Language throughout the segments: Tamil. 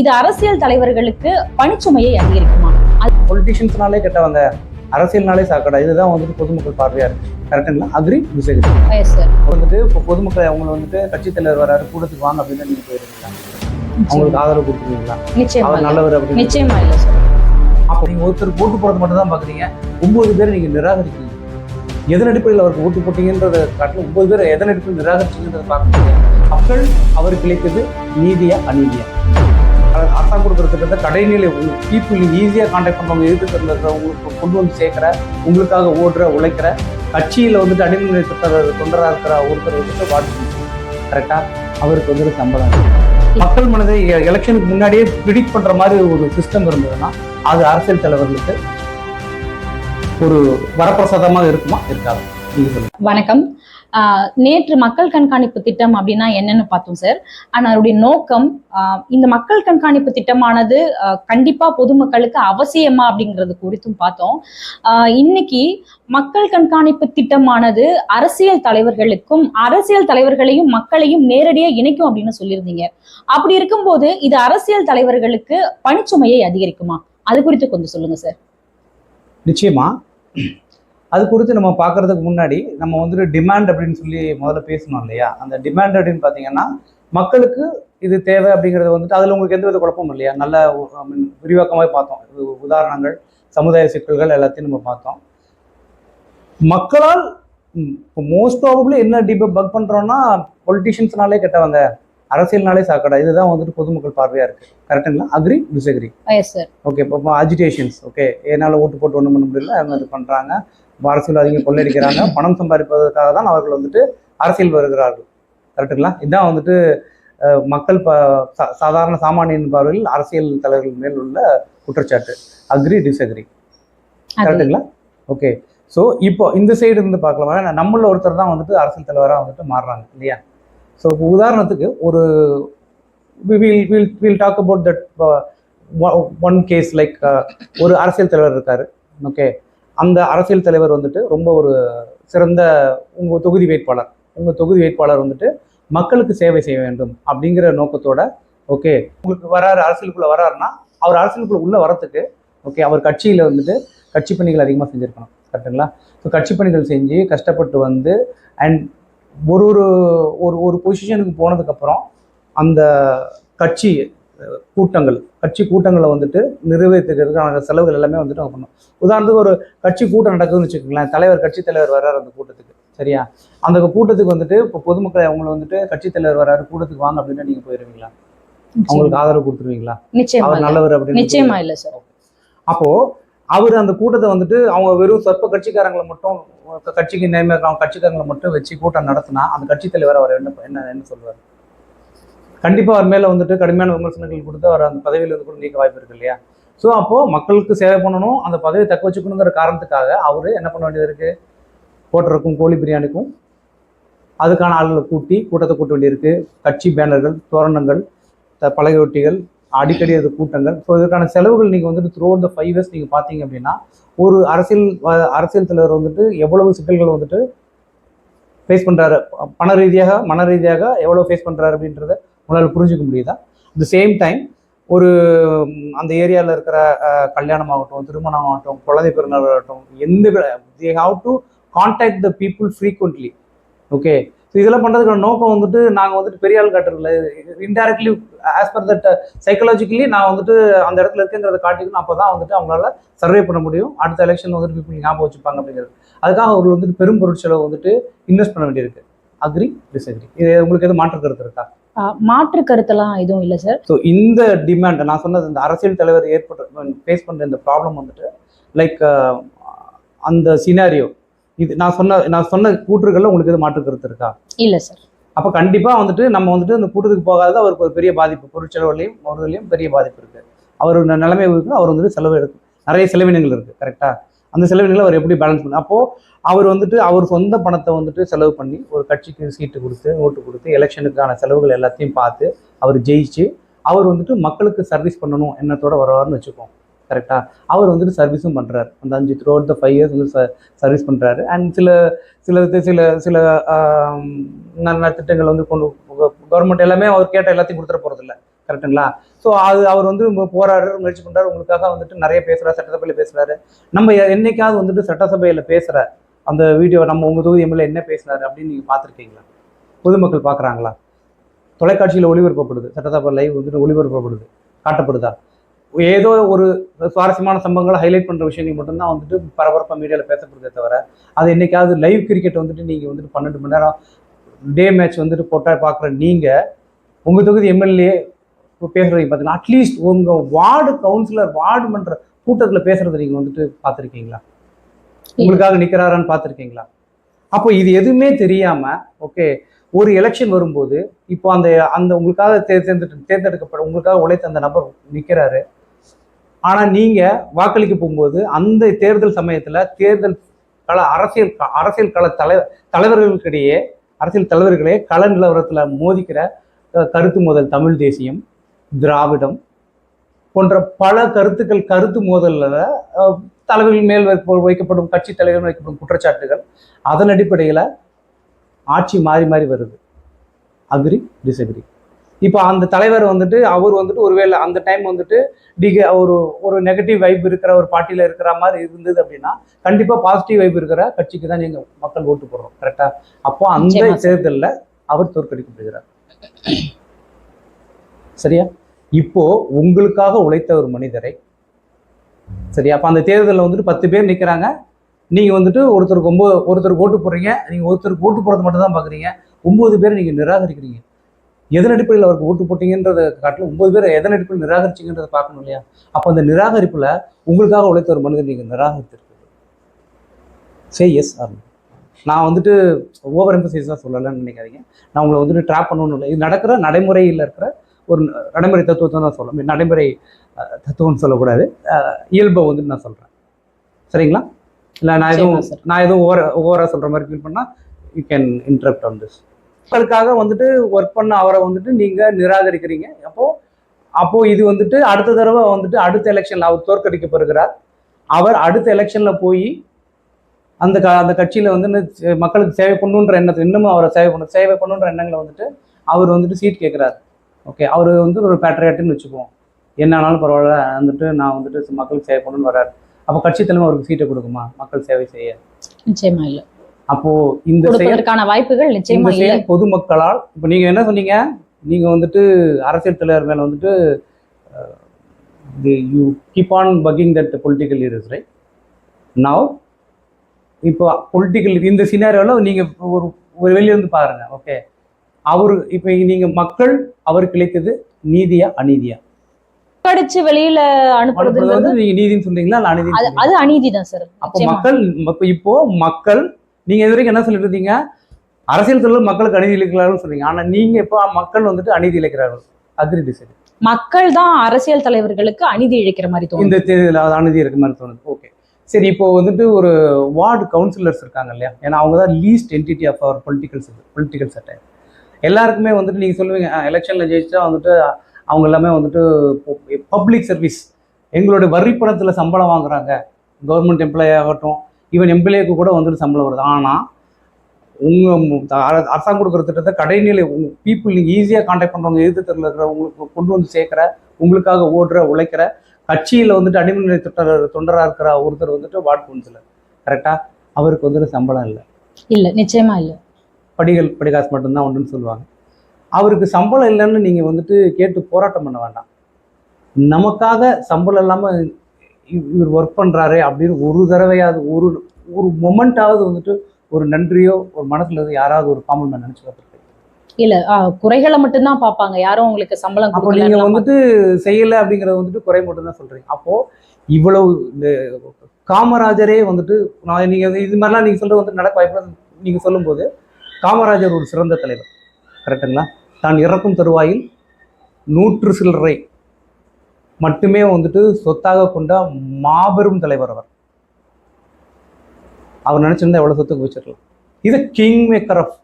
இது அரசியல் தலைவர்களுக்கு பணிச்சுமையை அதிகரிக்குமா? பொலிட்டிஷியன்ஸ்னாலே கெட்டவங்க. அரசியல்னாலே சாக்கடை. இதுதான் வந்துட்டு பொதுமக்கள் பார்வையா இருக்கு. கரெக்டுங்களா அக்ரி சார் வந்துட்டு இப்போ பொதுமக்கள் அவங்கள வந்துட்டு கட்சித் தலைவர் வராரு கூட்டத்துக்கு வாங்க அப்படின்னு நீங்க போயிருக்கீங்களா? அவங்களுக்கு ஆதரவு கொடுத்துருக்கீங்களா நிச்சயமா அவர். நல்லவர் அப்படின்னு நிச்சயமா இல்ல சார் அப்போ நீங்க ஒருத்தர் ஓட்டு போடுறது மட்டும் தான் பாக்குறீங்க. ஒன்பது பேர் நீங்க நிராகரிக்கிறீங்க. எதன் அடிப்படையில் அவருக்கு ஓட்டு போட்டீங்கன்றத காட்டிலும் ஒன்பது பேர் எதன் அடிப்படையில் நிராகரிச்சீங்கன்றத பார்க்க மக்கள் அவருக்கு கிடைத்தது நீதியா அநீதியா? அதாவது அரசாங்கம் கொடுக்குற திட்டத்தை கடைநிலை பீப்புள் ஈஸியாக காண்டாக்ட் பண்ணுறவங்க எதிர்த்து உங்களுக்கு கொண்டு வந்து சேர்க்குற? உங்களுக்காக ஓடுற உழைக்கிற கட்சியில் வந்துட்டு அடிமை திட்ட தொண்டராக இருக்கிற ஒருத்தர் வந்துட்டு வாட்டு கரெக்டாக அவருக்கு வந்துட்டு சம்பளம் மக்கள் மனதை எலெக்ஷனுக்கு முன்னாடியே ப்ரிடிக்ட் பண்ணுற மாதிரி ஒரு சிஸ்டம் இருந்ததுன்னா அது அரசியல் தலைவர்களுக்கு ஒரு வரப்பிரசாதமாக இருக்குமா? இருக்காது. வணக்கம். நேற்று மக்கள் கண்காணிப்பு திட்டம் அப்படின்னா என்னன்னு பார்த்தோம் சார் ஆனால் அதனுடைய நோக்கம் ஆஹ் இந்த மக்கள் கண்காணிப்பு திட்டமானது ஆஹ் கண்டிப்பா பொதுமக்களுக்கு அவசியமா அப்படிங்கிறது குறித்தும் பார்த்தோம். ஆஹ் இன்னைக்கு மக்கள் கண்காணிப்பு திட்டமானது அரசியல் தலைவர்களுக்கும் அரசியல் தலைவர்களையும் மக்களையும் நேரடியாக இணைக்கும் அப்படின்னு சொல்லியிருந்தீங்க. அப்படி இருக்கும்போது இது அரசியல் தலைவர்களுக்கு பணிச்சுமையை அதிகரிக்குமா? அது குறித்து கொஞ்சம் சொல்லுங்க சார் நிச்சயமா. அது குறித்து நம்ம பார்க்கறதுக்கு முன்னாடி நம்ம வந்துட்டு டிமாண்ட் அப்படின்னு சொல்லி முதல்ல பேசணும் இல்லையா? அந்த டிமாண்ட் அப்படின்னு பார்த்தீங்கன்னா மக்களுக்கு இது தேவை அப்படிங்கிறது வந்துட்டு அதில் உங்களுக்கு எந்த வித குழப்பமும் இல்லையா? நல்ல விரிவாக்கமாக பார்த்தோம். உதாரணங்கள் சமுதாய சிக்கல்கள் எல்லாத்தையும் நம்ம பார்த்தோம். மக்களால் இப்போ மோஸ்ட் ப்ராபப்ளி என்ன டிப பக் பண்ணுறோன்னா பொலிட்டிஷியன்ஸ்னாலே கெட்டவங்க. அரசியல்னாலே சாக்கடை. இதுதான் வந்துட்டு பொதுமக்கள் பார்வையாக இருக்குது கரெக்டுங்களா அக்ரி டிஸ்அக்ரி ஓகே இப்போ அஜிடேஷன்ஸ் ஓகே என்னால் ஓட்டு போட்டு ஒன்றும் பண்ண முடியல. அவங்க இது பண்ணுறாங்க அரசியல்வாதிகள் கொள்ளையடிக்கிறாங்க. பணம் சம்பாதிப்பதற்காக தான் அவர்கள் வந்துட்டு அரசியல் வருகிறார்கள். கரெக்டுங்களா இதுதான் வந்துட்டு மக்கள் ப சாதாரண சாமானியன் பார்வையில் அரசியல் தலைவர்கள் மேல் உள்ள குற்றச்சாட்டு. அக்ரி டிஸ்அக்ரி கரெக்டுங்களா ஓகே ஸோ இப்போ இந்த சைடு இருந்து பார்க்கலாம்? நம்மள ஒருத்தர் தான் வந்துட்டு அரசியல் தலைவராக வந்துட்டு மாறுறாங்க இல்லையா? ஸோ இப்போ உதாரணத்துக்கு ஒரு will will will talk about that one case like ஒரு அரசியல் தலைவர் இருக்கார். ஓகே அந்த அரசியல் தலைவர் வந்துட்டு ரொம்ப ஒரு சிறந்த உங்கள் தொகுதி வேட்பாளர். உங்கள் தொகுதி வேட்பாளர் வந்துட்டு மக்களுக்கு சேவை செய்ய வேண்டும் அப்படிங்கிற நோக்கத்தோட ஓகே உங்களுக்கு வராரு அரசியலுக்குள்ளே வராருன்னா அவர் அரசியலுக்குள்ளே உள்ளே வரத்துக்கு ஓகே அவர் கட்சியில் வந்துட்டு கட்சி பணிகள் அதிகமாக செஞ்சுருக்கணும். கரெக்டுங்களா ஸோ கட்சி பணிகள் செஞ்சு கஷ்டப்பட்டு வந்து அண்ட் ஒரு ஒரு ஒரு ஒரு பொசிஷனுக்கு போனதுக்கப்புறம் அந்த கட்சி கூட்டங்கள் கட்சி கூட்டங்களை வந்துட்டு நிறைவேற்றுறதுக்கான செலவுகள் எல்லாமே வந்துட்டு அவங்க பண்ணணும். உதாரணத்துக்கு ஒரு கட்சி கூட்டம் நடக்குதுன்னு வச்சுக்கோங்களேன் தலைவர் கட்சி தலைவர் வர்றாரு அந்த கூட்டத்துக்கு சரியா? அந்த கூட்டத்துக்கு வந்துட்டு இப்போ பொதுமக்கள் அவங்கள வந்துட்டு கட்சி தலைவர் வர்றாரு கூட்டத்துக்கு வாங்க அப்படின்னா நீங்க போயிருவீங்களா? அவங்களுக்கு ஆதரவு கொடுத்துருவீங்களா? நிச்சயமா அவர். நல்லவர் அப்படின்னு நிச்சயமா இல்ல சார் அப்போ அவர் அந்த கூட்டத்தை வந்துட்டு அவங்க வெறும் சொற்ப கட்சிக்காரங்களை மட்டும் கட்சிக்கு நேர்மையாக கட்சிக்காரங்களை மட்டும் வச்சு கூட்டம் நடத்தினா அந்த கட்சி தலைவர் அவர் என்ன என்ன என்ன சொல்லுவார் கண்டிப்பாக அவர் மேலே வந்துட்டு கடுமையான விமர்சனங்கள் கொடுத்து அவர் அந்த பதவியில் இருந்து கூட நீக்க வாய்ப்பு இருக்கு இல்லையா? ஸோ அப்போது மக்களுக்கு சேவை பண்ணணும் அந்த பதவியை தக்க வச்சுக்கணுங்கிற காரணத்துக்காக அவர் என்ன பண்ண வேண்டியது இருக்குது போட்டருக்கும் கோழி பிரியாணிக்கும் அதுக்கான ஆளுகளை கூட்டி கூட்டத்தை கூட்ட வேண்டியிருக்கு கட்சி பேனர்கள் தோரணங்கள் த- பலகை ஒட்டிகள் அடிக்கடி அது கூட்டங்கள். ஸோ இதுக்கான செலவுகள் நீங்கள் வந்துட்டு த்ரூ த ஃபைவ் இயர்ஸ் நீங்கள் பார்த்தீங்க அப்படின்னா ஒரு அரசியல் அரசியல் தலைவர் வந்துட்டு எவ்வளவு சிக்கல்கள் வந்துட்டு ஃபேஸ் பண்ணுறாரு பண ரீதியாக மன ரீதியாக எவ்வளோ ஃபேஸ் பண்ணுறாரு அப்படின்றத உங்களால் புரிஞ்சுக்க முடியுதா? த சேம் டைம் ஒரு அந்த ஏரியாவில் இருக்கிற கல்யாணம் ஆகட்டும் திருமணம் ஆகட்டும் குழந்தை பிறந்தநாள் ஆகட்டும் எந்த they have to contact the people frequently okay so இதெல்லாம் பண்ணுறதுக்கான நோக்கம் வந்துட்டு நாங்கள் வந்துட்டு பெரிய ஆள் காட்டுறதுல indirectly as per that psychologically நான் வந்துட்டு அந்த இடத்துல இருக்கேங்கிறத காட்டிக்கணும். அப்போ தான் வந்துட்டு அவங்களால சர்வே பண்ண முடியும். அடுத்த எலெக்ஷன் வந்துட்டு பீப்புள் ஞாபகம் வச்சுப்பாங்க அப்படிங்கிறது. அதுக்காக அவர்கள் வந்துட்டு பெரும் பொருட்செலவு வந்துட்டு இன்வெஸ்ட் பண்ண வேண்டியிருக்கு. அக்ரி டிஸ்அக்ரி இது உங்களுக்கு எதுவும் மாற்று கருத்து இருக்கா? மாற்று கருத்தெல்லாம் எதுவும் இல்ல சார் ஸோ இந்த டிமாண்ட் நான் சொன்னது இந்த அரசியல் தலைவர் ஏற்பட்ட ஃபேஸ் பண்ணுற இந்த ப்ராப்ளம் வந்துட்டு லைக் அந்த சினாரியோ இது நான் சொன்ன நான் சொன்ன கூற்றுகளில் உங்களுக்கு எது மாற்று கருத்து இருக்கா? இல்ல சார் அப்போ கண்டிப்பாக வந்துட்டு நம்ம வந்துட்டு அந்த கூட்டத்துக்கு போகாத அவருக்கு ஒரு பெரிய பாதிப்பு. பொருட்செலவுலையும் ஒருலையும் பெரிய பாதிப்பு இருக்குது அவர் நிலைமை இருக்கு அவர் வந்துட்டு செலவு எடுக்கு நிறைய செலவினங்கள் இருக்குது கரெக்டாக அந்த செலவினங்களை அவர் எப்படி பேலன்ஸ் பண்ண அப்போது அவர் வந்துட்டு அவர் சொந்த பணத்தை வந்துட்டு செலவு பண்ணி ஒரு கட்சிக்கு சீட்டு கொடுத்து ஓட்டு கொடுத்து எலெக்ஷனுக்கான செலவுகள் எல்லாத்தையும் பார்த்து அவர் ஜெயிச்சு அவர் வந்துட்டு மக்களுக்கு சர்வீஸ் பண்ணணும் எண்ணத்தோட வருவார்னு வச்சுக்கோம் கரெக்டாக அவர் வந்துட்டு சர்வீஸும் பண்ணுறாரு அந்த அஞ்சு த்ரூ த ஃபைவ் இயர்ஸ் வந்து சர்வீஸ் பண்ணுறாரு அண்ட் சில சில சில சில ஆம், நல்ல திட்டங்கள் வந்து கொண்டு கவர்மெண்ட் எல்லாமே அவர் கேட்ட எல்லாத்தையும் கொடுத்துட போகிறதில்ல கரெக்ட்டுங்களா ஸோ அது அவர் வந்து போராடுற முயற்சி பண்றாரு. உங்களுக்காக வந்துட்டு நிறைய பேசுகிறார் சட்டசபையில் பேசுறாரு. நம்ம என்னைக்காவது வந்துட்டு சட்டசபையில பேசுற அந்த வீடியோ நம்ம உங்க தொகுதி எம்எல்ஏ என்ன பேசுனாரு அப்படின்னு நீங்க பார்த்துருக்கீங்களா? பொதுமக்கள் பார்க்குறாங்களா? தொலைக்காட்சியில் ஒளிபரப்பப்படுது. சட்டசபை லைவ் வந்துட்டு ஒளிபரப்பப்படுது. காட்டப்படுதா? ஏதோ ஒரு சுவாரஸ்யமான சம்பவங்களை ஹைலைட் பண்ற விஷயங்கள் மட்டும்தான் வந்துட்டு பரபரப்பாக மீடியாவில் பேசப்படுதே தவிர அது என்னைக்காவது லைவ் கிரிக்கெட் வந்துட்டு நீங்க வந்துட்டு பன்னெண்டு மணி நேரம் டே மேட்ச் வந்துட்டு போட்டா பார்க்குற நீங்க உங்க தொகுதி எம்எல்ஏ பேசுறீங்க பார்த்தீங்கன்னா அட்லீஸ்ட் உங்க வார்டு கவுன்சிலர் வார்டு மன்ற கூட்டத்தில் பேசுறதை நீங்க வந்துட்டு பார்த்துருக்கீங்களா? உங்களுக்காக நிக்கிறாரான்னு பார்த்துருக்கீங்களா? அப்போ இது எதுவுமே தெரியாம ஓகே ஒரு எலெக்ஷன் வரும்போது இப்போ அந்த அந்த உங்களுக்காக தே- தேர்ந்தெடு தேர்ந்தெடுக்கப்பட உங்களுக்காக உழைத்த அந்த நபர் நிற்கிறாரு ஆனால் நீங்கள் வாக்களிக்க போகும்போது அந்த தேர்தல் சமயத்தில் தேர்தல் கள அரசியல் க- அரசியல் கள தலை தலைவர்களுக்கிடையே அரசியல் தலைவர்களே கள நிலவரத்தில் மோதிக்கிற கருத்து மோதல் தமிழ் தேசியம் திராவிடம் போன்ற பல கருத்துக்கள் கருத்து மோதலில் தலைவர்கள் மேல் வைக்கப்படும் கட்சி தலைவர்கள் வைக்கப்படும் குற்றச்சாட்டுகள் அதன் அடிப்படையில் ஆட்சி மாறி மாறி வருது. அக்ரி டிஸ்அக்ரி இப்போ அந்த தலைவர் வந்துட்டு அவர் வந்துட்டு ஒருவேளை அந்த டைம் வந்துட்டு டிக ஒரு ஒரு நெகட்டிவ் வைப் இருக்கிற ஒரு பார்ட்டியில் இருக்கிற மாதிரி இருந்தது அப்படின்னா கண்டிப்பாக பாசிட்டிவ் வைப் இருக்கிற கட்சிக்கு தான் நீங்கள் மக்கள் ஓட்டு போடுறோம் கரெக்டா அப்போ அந்த. தேர்தலில் அவர் தோற்கடிக்கப்படுகிறார். சரியா? இப்போ உங்களுக்காக உழைத்த ஒரு மனிதரை சரியா? அப்போ அந்த தேர்தலில் வந்துட்டு பத்து பேர் நிற்கிறாங்க நீங்கள் வந்துட்டு ஒருத்தருக்கு ஒம்பது ஒருத்தருக்கு ஓட்டு போடுறீங்க. நீங்கள் ஒருத்தருக்கு ஓட்டு போடுறது மட்டும் தான் பார்க்குறீங்க ஒம்பது பேர் நீங்கள் நிராகரிக்கிறீங்க. எதன் அடிப்படையில் அவருக்கு ஓட்டு போட்டீங்கன்றதை காட்டிலும் ஒன்பது பேர் எதன் அடிப்படையில் நிராகரிச்சிங்கன்றதை பார்க்கணும் இல்லையா? அப்போ அந்த நிராகரிப்புல உங்களுக்காக உழைத்த ஒரு மனிதர் நீங்கள் நிராகரித்திருக்கு சே எஸ் ஆர் நான் வந்துட்டு ஓவர் எம்பசைஸாக சொல்லலைன்னு நினைக்காதீங்க. நான் உங்களை வந்துட்டு ட்ராப் பண்ணணும்னு இல்லை. இது நடக்கிற நடைமுறையில் இருக்கிற ஒரு நடைமுறை தத்துவத்தை தான் சொல்ல நடைமுறை தத்துவம்னு சொல்லக்கூடாது. இயல்பை வந்துட்டு நான் சொல்கிறேன் சரிங்களா? இல்லை நான் எதுவும். நான் எதுவும் ஓவர் ஓவராக சொல்கிற மாதிரி ஃபீல் பண்ணால் you can interrupt on this மக்களுக்காக வந்துட்டு ஒர்க் பண்ண அவரை வந்துட்டு நீங்கள் நிராகரிக்கிறீங்க. அப்போ அப்போ இது வந்துட்டு அடுத்த தடவை வந்துட்டு அடுத்த எலெக்ஷனில் அவர் தோற்கடிக்கப்படுகிறார் அவர் அடுத்த எலெக்ஷனில் போய் அந்த க அந்த கட்சியில் வந்து மக்களுக்கு சேவை பண்ணுன்ற எண்ணத்தை இன்னமும் அவரை சேவை பண்ண சேவை பண்ணுன்ற எண்ணங்களை வந்துட்டு அவர் வந்துட்டு சீட் கேட்குறாரு. ஓகே அவர் வந்து ஒரு பேட்ரியாட்டுன்னு வச்சுக்குவோம். என்ன ஆனாலும் பரவாயில்ல வந்துட்டு நான் வந்துட்டு மக்களுக்கு சேவை பண்ணணும்னு வர்றாரு. அப்போ கட்சி தலைமை அவருக்கு சீட்டை கொடுக்குமா? மக்கள் சேவை செய்ய. நிச்சயமா இல்லை. அப்போ இந்த செயல் கொடுப்பதற்கான வாய்ப்புகள் நிச்சயமா செயல் பொதுமக்களால் இப்போ நீங்க என்ன சொன்னீங்க? நீங்க வந்துட்டு அரசியல் தலைவர் மேல வந்துட்டு you keep on bucking that political leaders right now இப்போ பொலிட்டிக்கல் இந்த சினாரியோவில் நீங்க ஒரு ஒரு வெளிய இருந்து பாருங்க ஓகே அவரு இப்போ நீங்க மக்கள் அவருக்கு இழைத்தது நீதியா அநீதியா? படிச்சு வெளியில அனுப்புறது வந்து நீங்க நீதின்னு சொல்றீங்களா அநீதின்னு அது அநீதி தான் சார். அப்போ மக்கள் இப்போ மக்கள் நீங்க இது வரைக்கும் என்ன சொல்லிட்டு இருந்தீங்க? அரசியல் தொழில் மக்களுக்கு அநீதி இழைக்கிறார்கள் சொல்றீங்க. ஆனா நீங்க இப்போ மக்கள் வந்துட்டு அநீதி இழைக்கிறார்கள். அக்ரி டிசைட் மக்கள் தான் அரசியல் தலைவர்களுக்கு அநீதி இழைக்கிற மாதிரி தோணுது. இந்த தேர்தலில் அது அநீதி இருக்க மாதிரி தோணுது. ஓகே சரி இப்போ வந்துட்டு ஒரு வார்டு கவுன்சிலர்ஸ் இருக்காங்க இல்லையா? ஏன்னா அவங்க தான் least entity of our political political செட்டை எல்லாருக்குமே வந்துட்டு நீங்க சொல்லுவீங்க எலெக்ஷன்ல ஜெயிச்சா வந்துட்டு அவங்க எல்லாமே வந்துட்டு பப்ளிக் சர்வீஸ் எங்களுடைய வரி பணத்துல சம்பளம் வாங்குறாங்க. கவர்மெண்ட் எம்ப்ளாயி ஆகட்டும் ஈவன் எம்எல்ஏக்கு கூட வந்துட்டு சம்பளம் வருது. ஆனா உங்க மு- அர- அரசாங்கம் கொடுக்குற திட்டத்தை கடைநிலை உங்க பீப்புள் நீங்க ஈஸியாக கான்டாக்ட் பண்றவங்க எதிர்த்து தெருல இருக்கிற உங்களுக்கு கொண்டு வந்து சேர்க்கிற உங்களுக்காக ஓடுற உழைக்கிற கட்சியில வந்துட்டு அடிமநிலை தொண்டர் தொண்டரா இருக்கிற ஒருத்தர் வந்துட்டு வார்டு கவுன்சிலர் கரெக்டா அவருக்கு வந்துட்டு சம்பளம் இல்லை. இல்ல நிச்சயமா இல்ல. படிகள் படிகாசு மட்டும்தான் உண்டுன்னு சொல்லுவாங்க. அவருக்கு சம்பளம் இல்லைன்னு நீங்கள் வந்துட்டு கேட்டு போராட்டம் பண்ண வேண்டாம். நமக்காக சம்பளம் இல்லாமல் இவர் ஒர்க் பண்ணுறாரு அப்படின்னு ஒரு தடவையாவது ஒரு ஒரு மொமெண்ட்டாவது வந்துட்டு ஒரு நன்றியோ ஒரு மனசுல யாராவது ஒரு காமன் நினச்சி பார்த்துருக்கேன் இல்ல குறைகளை மட்டும்தான் பார்ப்பாங்க. யாரும் உங்களுக்கு சம்பளம் அப்போ நீங்கள் வந்துட்டு செய்யலை அப்படிங்கிறத வந்துட்டு குறை மட்டும்தான் சொல்கிறீங்க அப்போது இவ்வளவு இந்த காமராஜரே வந்துட்டு நான் நீங்கள் இது மாதிரிலாம் நீங்கள் சொல்கிறது வந்து நடக்க வாய்ப்பு நீங்கள் சொல்லும்போது காமராஜர் ஒரு சிறந்த தலைவர். கரெக்டுங்களா தான் இறக்கும் தருவாயில் நூற்று சில்லறை மட்டுமே வந்துட்டு சொத்தாக கொண்ட மாபெரும் தலைவர் அவர். அவர் நினச்சிருந்தா எவ்வளோ சொத்துக்கு குவிச்சிடலாம் இது king maker of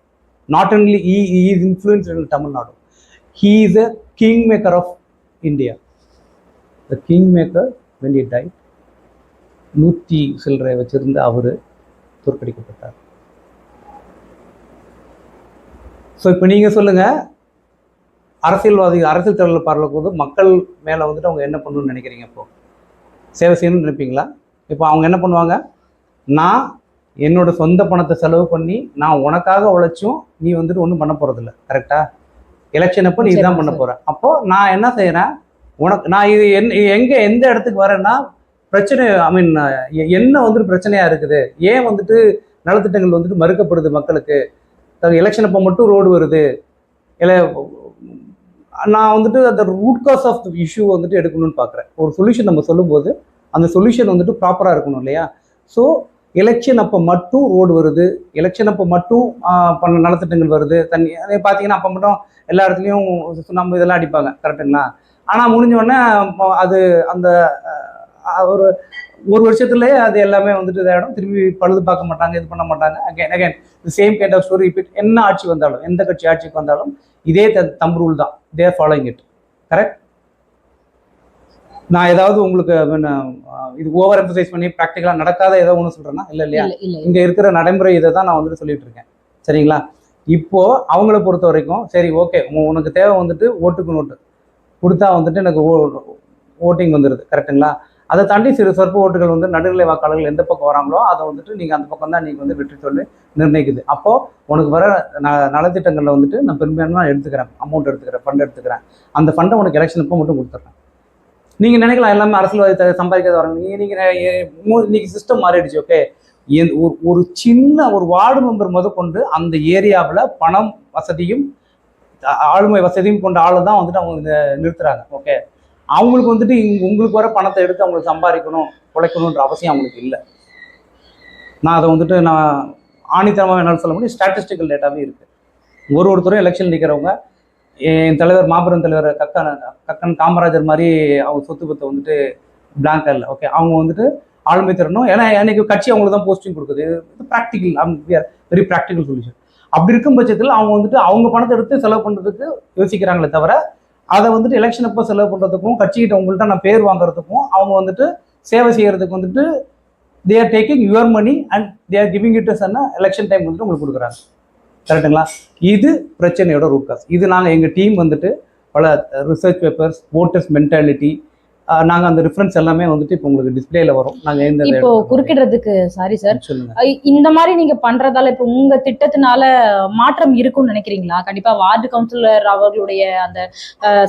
not only he is influence in Tamil Nadu he is a king maker of India the king maker வெண்டி டை நூற்றி சில்லறை வச்சிருந்த அவர் தோற்கடிக்கப்பட்டார். ஸோ இப்போ நீங்கள் சொல்லுங்கள் அரசியல்வாதி அரசியல் தலைவர் பார்க்கும்போது மக்கள் மேலே வந்துட்டு அவங்க என்ன பண்ணணும்னு நினைக்கிறீங்க இப்போது சேவை செய்யணும்னு நினைப்பீங்களா? இப்போ அவங்க என்ன பண்ணுவாங்க? நான் என்னோட சொந்த பணத்தை செலவு பண்ணி நான் உனக்காக உழைச்சும் நீ வந்துட்டு ஒன்றும் பண்ண போகிறதில்ல கரெக்டாக எலெக்ஷன் அப்போ நீ சரி, தான் பண்ண போகிற அப்போது அப்போ நான் என்ன செய்கிறேன் உனக்கு நான் இது என் எங்கே எந்த இடத்துக்கு வரேன்னா பிரச்சனை ஐ மீன் என்ன வந்துட்டு பிரச்சனையாக இருக்குது? ஏன் வந்துட்டு நலத்திட்டங்கள் வந்துட்டு மறுக்கப்படுது மக்களுக்கு? எலெக்ஷன் அப்போ மட்டும் ரோடு வருது. இல்லை நான் வந்துட்டு அந்த root cause of the issue வந்துட்டு எடுக்கணும்னு பார்க்குறேன் ஒரு சொல்யூஷன் நம்ம சொல்லும்போது அந்த சொல்யூஷன் வந்துட்டு ப்ராப்பராக இருக்கணும் இல்லையா? ஸோ எலெக்ஷன் அப்போ மட்டும் ரோடு வருது. எலெக்ஷன் அப்போ மட்டும் பண்ண நலத்திட்டங்கள் வருது. தண்ணி அதே பார்த்தீங்கன்னா அப்போ மட்டும் எல்லா இடத்துலையும் சுண்ணாம்பு இதெல்லாம் அடிப்பாங்க. கரெக்டுங்களா ஆனால் முடிஞ்ச உடனே அது அந்த ஒரு ஒரு வருஷத்துலேயே அது எல்லாமே வந்துட்டு இதாகிடும் திரும்பி பழுது பார்க்க மாட்டாங்க இது பண்ண மாட்டாங்க. Again again same kind of story repeat என்ன ஆட்சி வந்தாலும் எந்த கட்சி ஆட்சிக்கு வந்தாலும் இதே தம் ரூல் தான். தேர் ஃபாலோயிங் இட் கரெக்ட் நான் ஏதாவது உங்களுக்கு இது ஓவர் எம்பசைஸ் பண்ணி ப்ராக்டிக்கலாக நடக்காத ஏதோ ஒன்று சொல்கிறேன்னா இல்லை இல்லையா? இல்ல இல்ல இங்கே இருக்கிற நடைமுறை இதை தான் நான் வந்துட்டு சொல்லிட்டு இருக்கேன். சரிங்களா? இப்போ அவங்கள பொறுத்த வரைக்கும் சரி ஓகே உனக்கு தேவை வந்துட்டு ஓட்டுக்கு நோட்டு. கொடுத்தா வந்துட்டு எனக்கு ஓட்டிங் வந்துடுது கரெக்ட்டுங்களா அதை தாண்டி சிறு சொற்ப ஓட்டுகள் வந்து நடுநிலை வாக்காளர்கள் எந்த பக்கம் வராங்களோ அதை வந்துட்டு நீங்கள் அந்த பக்கம் தான் நீங்கள் வந்து வெற்றி சொல்லி நிர்ணயிக்குது. அப்போது உனக்கு வர ந நலத்திட்டங்களில் வந்துட்டு நான் பெருமையான எடுத்துக்கிறேன். அமௌண்ட் எடுத்துக்கிறேன் ஃபண்ட் எடுத்துக்கிறேன். அந்த ஃபண்டை உனக்கு எலெக்ஷன் அப்போ மட்டும் கொடுத்துட்றேன் நீங்கள் நினைக்கலாம் எல்லாமே அரசியல்வாதி சம்பாதிக்கிறது வரணும் வராங்க நீங்கள் நீங்கள் இன்னைக்கு சிஸ்டம் மாறிடுச்சு ஓகே ஒரு ஒரு சின்ன ஒரு வார்டு மெம்பர் முதற்கொண்டு அந்த ஏரியாவில் பணம் வசதியும் ஆளுமை வசதியும் கொண்ட ஆளை தான் வந்துட்டு அவங்க நிறுத்துறாங்க ஓகே அவங்களுக்கு வந்துட்டு இங்க- உங்களுக்கு வர பணத்தை எடுத்து அவங்களுக்கு சம்பாதிக்கணும் உழைக்கணுன்ற அவசியம் அவங்களுக்கு இல்லை. நான் அதை வந்துட்டு நான் ஆணித்தனமாக என்னால் சொல்ல முடியும் ஸ்டாட்டிஸ்டிக்கல் டேட்டாவே இருக்குது ஒரு ஒருத்தரும் எலெக்ஷன் நிற்கிறவங்க என் தலைவர் மாபெரும் தலைவர் கக்கன் கக்கன் காமராஜர் மாதிரி அவங்க சொத்து பத்தை வந்துட்டு பிளாங்க் இல்லை. ஓகே அவங்க வந்துட்டு ஆளுமை தரணும் ஏன்னா எனக்கு கட்சி அவங்களுக்கு தான் போஸ்டிங் கொடுக்குது. இது ப்ராக்டிக்கல் வெரி ப்ராக்டிக்கல் சொல்யூஷன் அப்படி இருக்கும் பட்சத்தில் அவங்க வந்துட்டு அவங்க பணத்தை எடுத்து செலவு பண்ணுறதுக்கு யோசிக்கிறாங்களே தவிர அதை வந்துட்டு எலெக்ஷன் அப்போ செலவு பண்ணுறதுக்கும் கட்சிக்கிட்ட உங்கள்கிட்ட நான் பேர் வாங்குறதுக்கும் அவங்க வந்துட்டு சேவை செய்கிறதுக்கு வந்துட்டு they are taking your money and they are giving it as election time வந்துட்டு உங்களுக்கு கொடுக்குறாங்க. கரெக்டுங்களா இது பிரச்சனையோட ரூட் காஸ் இது நாங்கள் எங்கள் டீம் வந்துட்டு பல ரிசர்ச் பேப்பர்ஸ் ஓட்டர்ஸ் மென்டாலிட்டி நாங்கள் அந்த ரிஃபரன்ஸ் எல்லாமே வந்துட்டு இப்போ உங்களுக்கு டிஸ்பிளேல வரும். நாங்கள் எந்த இப்போ குறுக்கிடுறதுக்கு சாரி சார் இந்த மாதிரி நீங்க பண்றதால இப்ப உங்க திட்டத்தினால மாற்றம் இருக்கும்னு நினைக்கிறீங்களா? கண்டிப்பா வார்டு கவுன்சிலர் அவர்களுடைய அந்த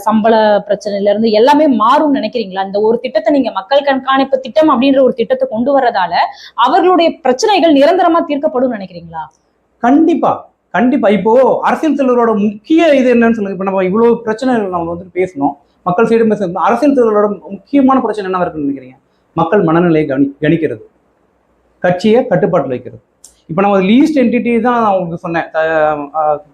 சம்பள பிரச்சனையில இருந்து எல்லாமே மாறும்னு நினைக்கிறீங்களா? இந்த ஒரு திட்டத்தை நீங்க மக்கள் கண்காணிப்பு திட்டம் அப்படின்ற ஒரு திட்டத்தை கொண்டு வர்றதால அவர்களுடைய பிரச்சனைகள் நிரந்தரமா தீர்க்கப்படும் நினைக்கிறீங்களா? கண்டிப்பா. கண்டிப்பா. இப்போ அரசியல் தலைவரோட முக்கிய இது என்னன்னு சொல்லுங்க. இப்போ நம்ம இவ்வளவு பிரச்சனைகள் நம்ம வந்துட்டு பேசணும். மக்கள் சீடும் அரசியல் தலைவரோட முக்கியமான பிரச்சனை என்ன இருக்குன்னு நினைக்கிறீங்க? மக்கள் மனநிலையை கணி கணிக்கிறது. கட்சியை கட்டுப்பாட்டில் வைக்கிறது. இப்போ நம்ம லீஸ்ட் என்டிட்டி தான் நான் உங்களுக்கு சொன்னேன்.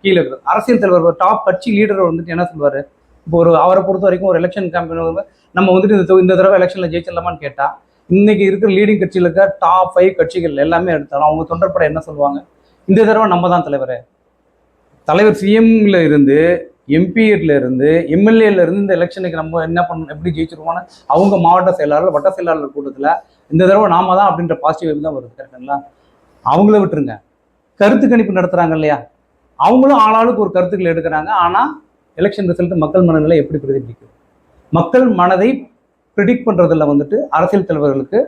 கீழே இருக்குது. அரசியல் தலைவர் ஒரு டாப் கட்சி லீடர் வந்துட்டு என்ன சொல்வார் இப்போ ஒரு அவரை பொறுத்த வரைக்கும் ஒரு எலெக்ஷன் கேம்பெயின் நம்ம வந்துட்டு இந்த இந்த தடவை எலெக்ஷனில் ஜெயிச்சிடலாமான்னு கேட்டால் இன்னைக்கு இருக்கிற லீடிங் கட்சியில் இருக்க டாப் ஃபைவ் கட்சிகள் எல்லாமே எடுத்தாலும் அவங்க தொண்டர்பட என்ன சொல்லுவாங்க? இந்த தடவை நம்ம தான் தலைவர். தலைவர் சிஎம்ல இருந்து எம்பியிலேருந்து எம்எல்ஏலேருந்து இந்த எலெக்ஷனுக்கு நம்ம என்ன பண்ணணும் எப்படி ஜெயிச்சிருவோம்னு அவங்க மாவட்ட செயலாளர் வட்ட செயலாளர் கூட்டத்தில் இந்த தடவை நாம தான் அப்படின்ற பாசிட்டிவ் தான் வருது கரெக்டுங்களா அவங்கள விட்டுருங்க. கருத்து கணிப்பு நடத்துகிறாங்க இல்லையா? அவங்களும் ஆளாளுக்கு ஒரு கருத்துக்கள் எடுக்கிறாங்க. ஆனால் எலெக்ஷன் ரிசல்ட் மக்கள் மனநிலை எப்படி பிரதிபலிக்குது? மக்கள் மனதை ப்ரிடிக்ட் பண்ணுறதுல வந்துட்டு அரசியல் தலைவர்களுக்கு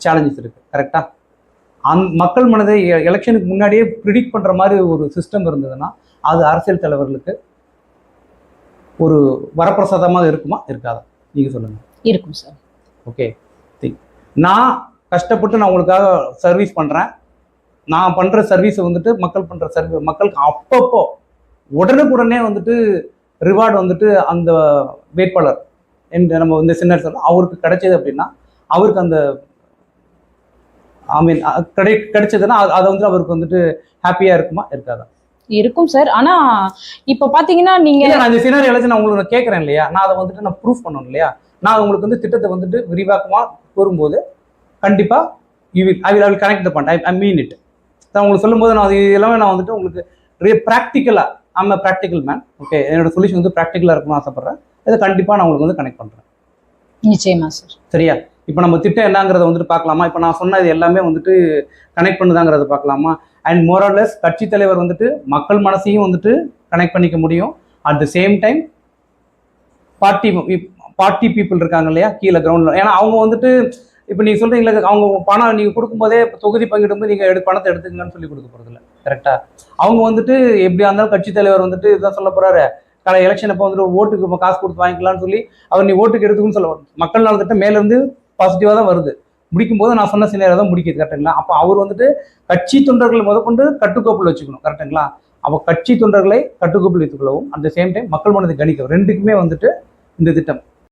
சேலஞ்சஸ் இருக்குது கரெக்டாக அந் மக்கள் மனதை எலெக்ஷனுக்கு முன்னாடியே ப்ரிடிக்ட் பண்ணுற மாதிரி ஒரு சிஸ்டம் இருந்ததுன்னா அது அரசியல் தலைவர்களுக்கு ஒரு வரப்பிரசாதமாக இருக்குமா? இருக்காதா? நீங்கள் சொல்லுங்கள் இருக்கும் சார். ஓகே நான் கஷ்டப்பட்டு நான் உங்களுக்காக சர்வீஸ் பண்ணுறேன் நான் பண்ணுற சர்வீஸை வந்துட்டு மக்கள் பண்ணுற சர்வீ மக்களுக்கு அப்பப்போ உடனுக்குடனே வந்துட்டு ரிவார்டு வந்துட்டு அந்த வேட்பாளர் என்று நம்ம வந்து சின்ன சொல்ல அவருக்கு கிடைச்சது அப்படின்னா அவருக்கு அந்த ஐ மீன் கிடை கிடைச்சதுன்னா அது- அது வந்து அவருக்கு வந்துட்டு ஹாப்பியாக இருக்குமா? இருக்காதா? இருக்கும் சார் ஆனா இப்ப பாத்தீங்கன்னா நீங்க நான் இந்த சினாரி எழுதி நான் உங்களுக்கு கேட்கறேன் இல்லையா? நான் அதை வந்துட்டு நான் ப்ரூஃப் பண்ணணும் இல்லையா? நான் உங்களுக்கு வந்து திட்டத்தை வந்துட்டு விரிவாக்கமா கூறும்போது கண்டிப்பா you will I will I will connect the point I mean it நான் உங்களுக்கு சொல்லும்போது நான் அது எல்லாமே நான் வந்துட்டு உங்களுக்கு ப்ராக்டிக்கலா ஆம் ப்ராக்டிக்கல் மேன் ஓகே என்னோட சொல்யூஷன் வந்து ப்ராக்டிக்கலாக இருக்கணும்னு ஆசைப்படுறேன். இதை கண்டிப்பாக நான் உங்களுக்கு வந்து கனெக்ட் பண்ணுறேன் நிச்சயமா சார் சரியா? இப்போ நம்ம திட்டம் என்னங்கிறத வந்துட்டு பார்க்கலாமா? இப்போ நான் சொன்னது எல்லாமே வந்துட்டு கனெக்ட் பண்ணுதாங்கிறத பார்க்கலாமா? அண்ட் மோரலஸ் கட்சி தலைவர் வந்துட்டு மக்கள் மனசையும் வந்துட்டு கனெக்ட் பண்ணிக்க முடியும். At the same time party party people இருக்காங்க இல்லையா? கீழே கிரவுண்டில் ஏன்னா அவங்க வந்துட்டு இப்போ நீங்கள் சொல்கிறீங்களே அவங்க பணம் நீங்கள் கொடுக்கும்போதே தொகுதி பங்கிடும்போது நீங்கள் எடு பணத்தை எடுத்துக்கங்கன்னு சொல்லி கொடுக்க போகிறதில்ல கரெக்டாக அவங்க வந்துட்டு எப்படியா இருந்தாலும் கட்சி தலைவர் வந்துட்டு இதுதான் சொல்ல போகிறாரு கடை எலெக்ஷன் அப்போ வந்துட்டு ஓட்டுக்கு இப்போ காசு கொடுத்து வாங்கிக்கலாம்னு சொல்லி அவர் நீ ஓட்டுக்கு எடுத்துக்கணும்னு சொல்ல மக்கள் நலத்திட்டம் மேலேருந்து பாசிட்டிவாக தான் வருது. முடிக்கும் போது நான் சொன்ன சினியரை தான் முடிக்கிறது கரெக்டுங்களா அப்போ அவர் வந்துட்டு கட்சி தொண்டர்கள் முதற்கொண்டு கட்டுக்கோப்பில் வச்சுக்கணும் கரெக்டுங்களா அப்போ கட்சி தொண்டர்களை கட்டுக்கோப்பில் வைத்துக்கொள்ளவும் அட் த சேம் டைம் மக்கள் மனதை கணிக்கவும் ரெண்டுக்குமே வந்துட்டு இந்த திட்டம்.